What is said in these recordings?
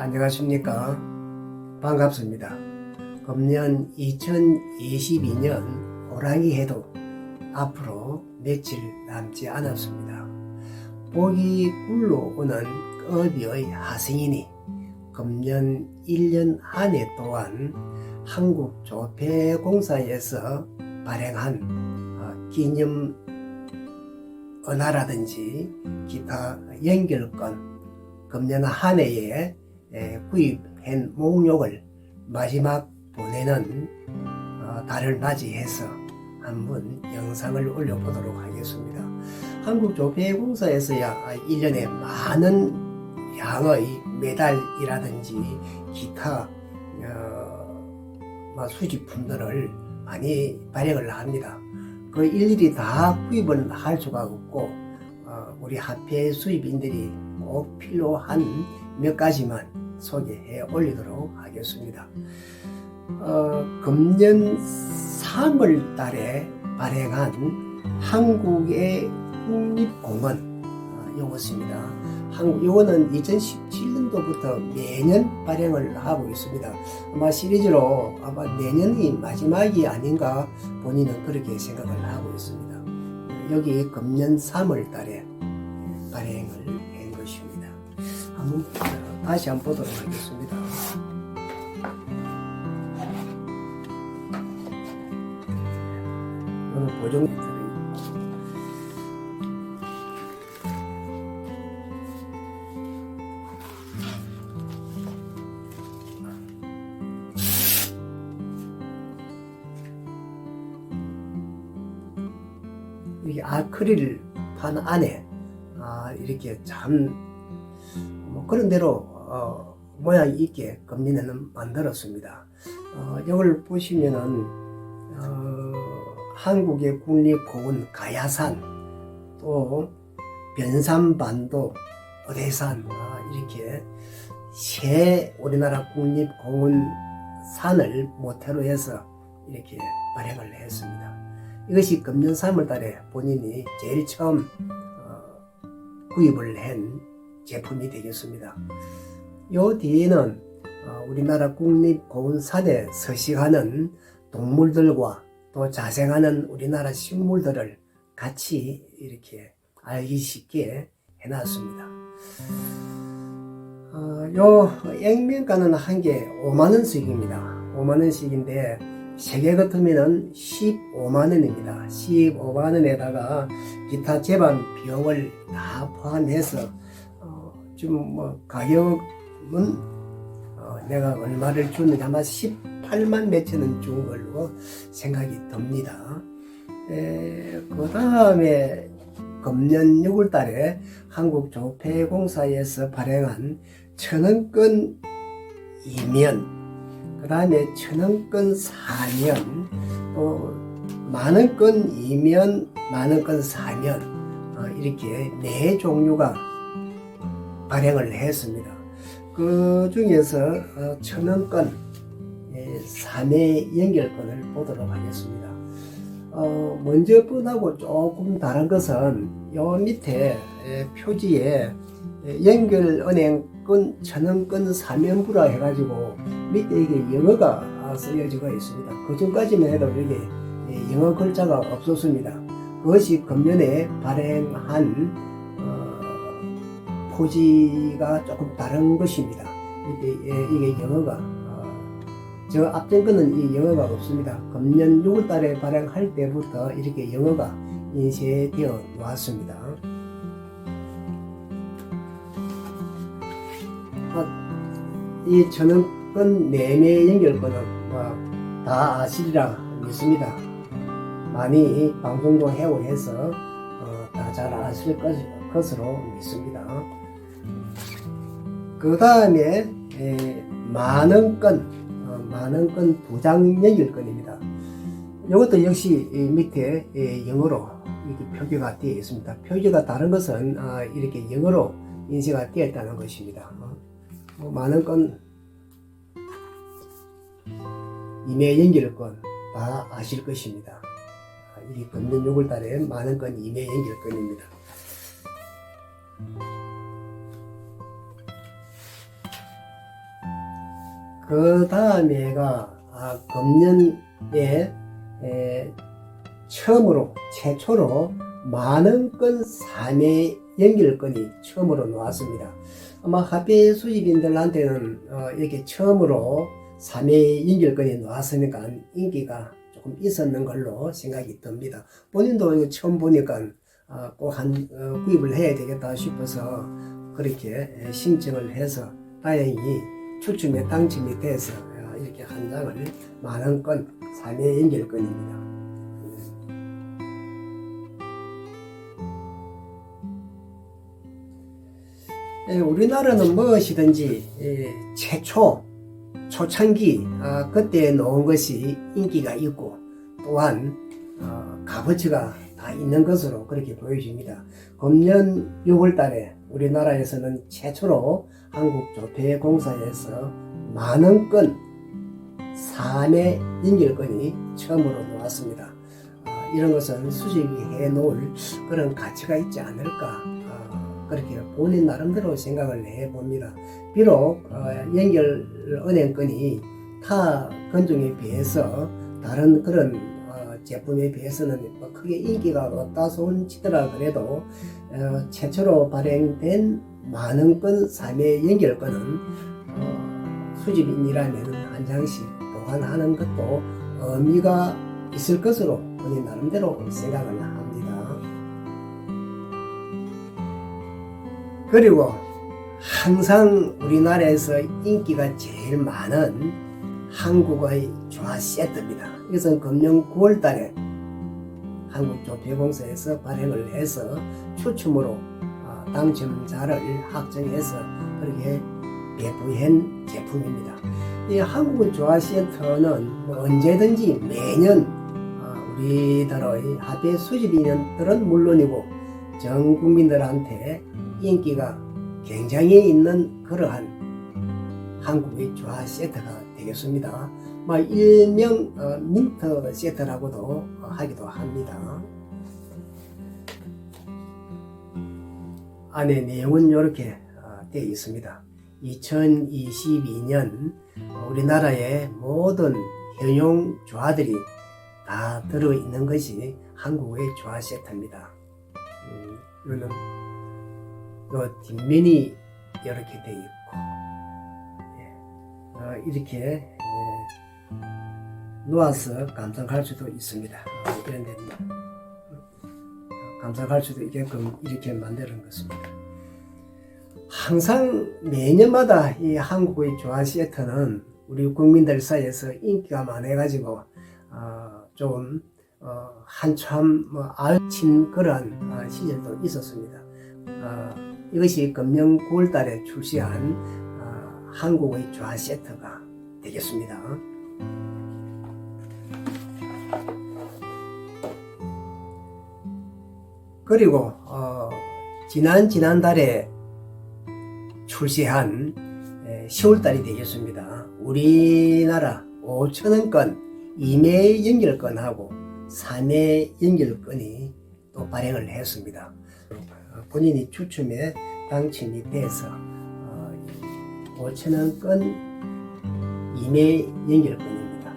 안녕하십니까. 반갑습니다. 금년 2022년 호랑이 해도 앞으로 며칠 남지 않았습니다. 복이 굴러 오는 업의 하승이니 금년 1년 한해 동안 한국조폐공사에서 발행한 어, 기념 은하라든지 기타 연결권 금년 한 해에 에, 구입한 목록을 마지막 보내는 어, 달을 맞이해서 한번 영상을 올려보도록 하겠습니다. 한국조폐공사에서야 1년에 많은 양의 메달이라든지 기타 어, 뭐 수집품들을 많이 발행을 합니다. 그 일일이 다 구입을 할 수가 없고 어, 우리 화폐 수입인들이 꼭 필요한 몇 가지만 소개해 올리도록 하겠습니다. 어, 금년 3월 달에 발행한 한국의 국립공원 어, 요것입니다. 한국 요거는 2017년도부터 매년 발행을 하고 있습니다. 아마 시리즈로 아마 내년이 마지막이 아닌가 본인은 그렇게 생각을 하고 있습니다. 여기 금년 3월 달에 발행을 한 것입니다. 한번 다시 한 번 보도록 하겠습니다. 이거는 보정 이게 아크릴 판 안에 아, 이렇게 참 뭐 그런 대로 어, 모양 있게 금리는 만들었습니다. 어, 이걸 보시면은 어, 한국의 국립공원 가야산 또 변산반도 어대산 아, 이렇게 세 우리나라 국립공원 산을 모태로 해서 이렇게 발행을 했습니다. 이것이 금년 3월 달에 본인이 제일 처음 어, 구입을 한 제품이 되겠습니다. 요 뒤에는 어, 우리나라 국립공원산에 서식하는 동물들과 또 자생하는 우리나라 식물들을 같이 이렇게 알기 쉽게 해놨습니다. 어, 요 액면가는 한 개 5만원씩입니다. 5만원씩인데 세개 같으면은 15만원입니다. 15만원에다가 기타 제반 비용을 다 포함해서 어, 지금 뭐 가격 은 어, 내가 얼마를 줬는지 아마 18만 몇천 원준 걸로 생각이 듭니다. 그 다음에 금년 6월 달에 한국조폐공사에서 발행한 천원권 이면, 그 다음에 천원권 사면, 또 만원권 이면, 만원권 사면, 어, 이렇게 네 종류가 발행을 했습니다. 그 중에서 어, 천원권 예, 3회 연결권을 보도록 하겠습니다. 어, 먼저 뻔하고 조금 다른 것은 요 밑에 예, 표지에 예, 연결은행권 천원권 사면부라 해가지고 밑에 이게 영어가 쓰여지고 있습니다. 그 전까지만 해도 여기 예, 영어 글자가 없었습니다. 그것이 금년에 발행한 어, 포지가 조금 다른 것입니다. 이게, 예, 이게 영어가 어, 저 앞전 거는 이 영어가 없습니다. 금년 6월 달에 발행할 때부터 이렇게 영어가 인쇄되어 왔습니다. 어, 이 전원권 매매 연결권은 뭐다 아시리라 믿습니다. 많이 방송도 해오 해서 어, 다잘 아실 것, 것으로 믿습니다. 그 다음에 만원권 어, 만원권 부장 연결권입니다. 이것도 역시 이 밑에 예, 영어로 이렇게 표기가 되어 있습니다. 표기가 다른 것은 아, 이렇게 영어로 인쇄가 되어 있다는 것입니다. 어, 뭐 만원권 이메 연결권 다 아실 것입니다. 아, 이 금년 6월 달에 만원권 이메 연결권입니다. 그 다음에가 아, 금년에 에, 처음으로 최초로 만원 건 3회 연결건이 처음으로 나왔습니다. 아마 합의 수집인들한테는 어, 이렇게 처음으로 3회 연결건이 나왔으니까 인기가 조금 있었는 걸로 생각이 듭니다. 본인도 이거 처음 보니까 어, 꼭한 어, 구입을 해야 되겠다 싶어서 그렇게 에, 신청을 해서 다행히 추첨에 당첨이 돼서 어, 이렇게 한 장을 만원 건 3회 연결건입니다. 예, 우리나라는 무엇이든지 예, 최초 초창기 아, 그때 놓은 것이 인기가 있고 또한 어, 값어치가 다 있는 것으로 그렇게 보여집니다. 금년 6월달에 우리나라에서는 최초로 한국조폐공사에서 만원권 3회 연결권이 처음으로 나왔습니다. 아, 이런 것은 수집이 해놓을 그런 가치가 있지 않을까 아, 그렇게 본인 나름대로 생각을 해봅니다. 비록 어, 연결 은행권이 타 건종에 비해서 다른 그런 어, 제품에 비해서는 뭐 크게 인기가 없다 손 치더라 그래도 어, 최초로 발행된 만원권 3회 연결권은 어, 수집인이라면 한 장씩 보관하는 것도 의미가 있을 것으로 본인 나름대로 생각을 합니다. 그리고 항상 우리나라에서 인기가 제일 많은 한국의 조화 세트입니다. 이것은 금년 9월 달에 한국조폐공사에서 발행을 해서 추첨으로 어, 당첨자를 확정해서 그렇게 배부한 제품입니다. 이 한국의 조화 세트는 뭐 언제든지 매년 어, 우리들의 합의 수집인들은 물론이고 전 국민들한테 인기가 굉장히 있는 그러한 한국의 조화 세트가 되겠습니다. 뭐 일명 어, 민트 세트라고도 하기도 합니다. 안에 내용은 이렇게 어, 되어 있습니다. 2022년 우리나라의 모든 현용 조화들이 다 들어있는 것이 한국의 조화 세트입니다. 음, 이거는 요 뒷면이 이렇게 되어 있고 예, 어, 이렇게 예, 놓아서 감상할 수도 있습니다. 어, 이런 데 감상할 수도 있게끔 이렇게 만드는 것입니다. 항상 매년마다 이 한국의 조화 세트는 우리 국민들 사이에서 인기가 많아가지고 어, 좀 어, 한참 뭐 알친 그러한 어, 시절도 있었습니다. 어, 이것이 금년 9월 달에 출시한 어, 한국의 조화 세트가 되겠습니다. 그리고 어, 지난 지난달에 출시한 10월 달이 되겠습니다. 우리나라 5천원권 2매 연결권하고 3매 연결권이 또 발행을 했습니다. 본인이 추첨에 당첨이 돼서 5천원권 2매 연결권입니다.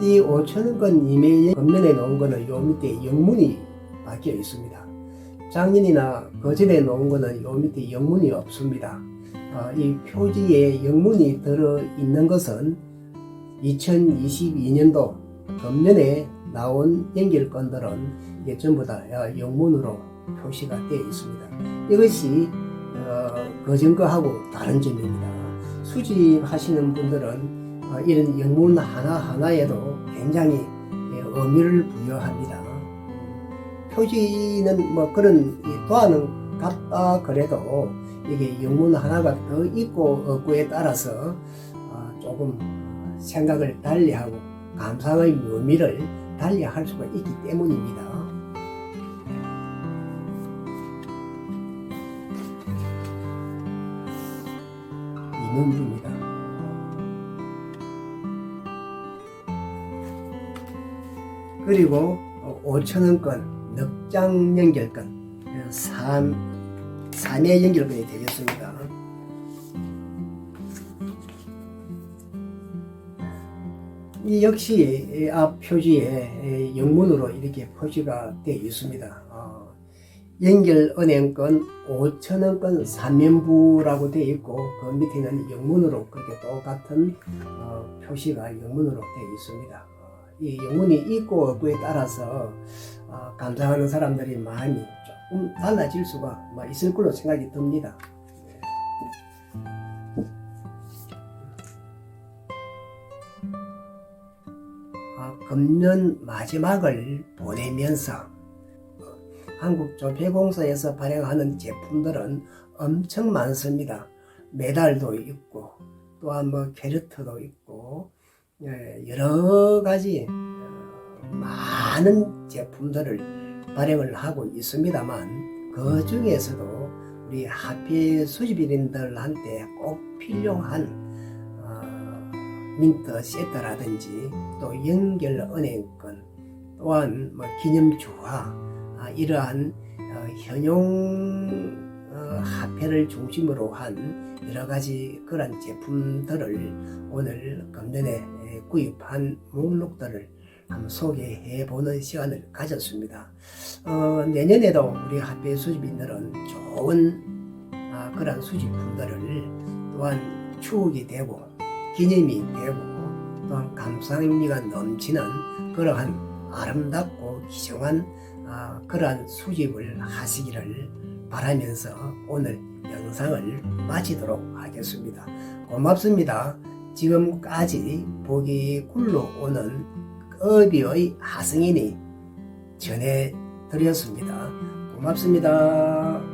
이 5천원권 2매 겉면에 놓은 거는 요 밑에 영문이 박혀 있습니다. 작년이나 거전에 놓은 거는 요 밑에 영문이 없습니다. 어, 이 표지에 영문이 들어 있는 것은 2022년도 겉면에 나온 연결건들은 전부 다 영문으로 표시가 되어 있습니다. 이것이 어, 거전 거하고 다른 점입니다. 수집하시는 분들은 어, 이런 영문 하나 하나에도 굉장히 예, 의미를 부여합니다. 표지는 뭐 그런 도안은 같다 그래도 이게 영문 하나가 더 있고 없고에 따라서 어, 조금 생각을 달리하고 감상의 묘미를 달리할 수가 있기 때문입니다. 눈입니다. 그리고 5천원권 넉장 연결권 3, 3회 연결권이 되겠습니다. 이 역시 앞 표지에 영문으로 이렇게 표지가 되어 있습니다. 어, 어, 연결 은행권 5천원권 3면부라고 되어 있고 그 밑에는 영문으로 그렇게 똑같은 어, 표시가 영문으로 되어 있습니다. 어, 이 영문이 있고 없고에 따라서 어, 감상하는 사람들의 마음이 조금 달라질 수가 뭐 있을 걸로 생각이 듭니다. 아, 금년 마지막을 보내면서 어, 한국조폐공사에서 발행하는 제품들은 엄청 많습니다. 메달도 있고 또한 뭐 캐르트도 있고 예, 여러 가지 어, 많은 제품들을 발행을 하고 있습니다만 그 중에서도 우리 하필 수집인들한테 꼭 필요한 어, 민트 세트라든지 또 연결 은행권 또한 뭐 기념주화 아, 이러한 어, 현용 어, 화폐를 중심으로 한 여러 가지 그런 제품들을 오늘 금년에 에, 구입한 목록들을 한번 소개해 보는 시간을 가졌습니다. 어, 내년에도 우리 화폐 수집인들은 좋은 아, 그런 수집품들을 또한 추억이 되고 기념이 되고 또한 감상미가 넘치는 그러한 아름답고 기정한 아, 그러한 수집을 하시기를 바라면서 오늘 영상을 마치도록 하겠습니다. 고맙습니다. 지금까지 보기 굴러오는 어비의 하승인이 전해드렸습니다. 고맙습니다.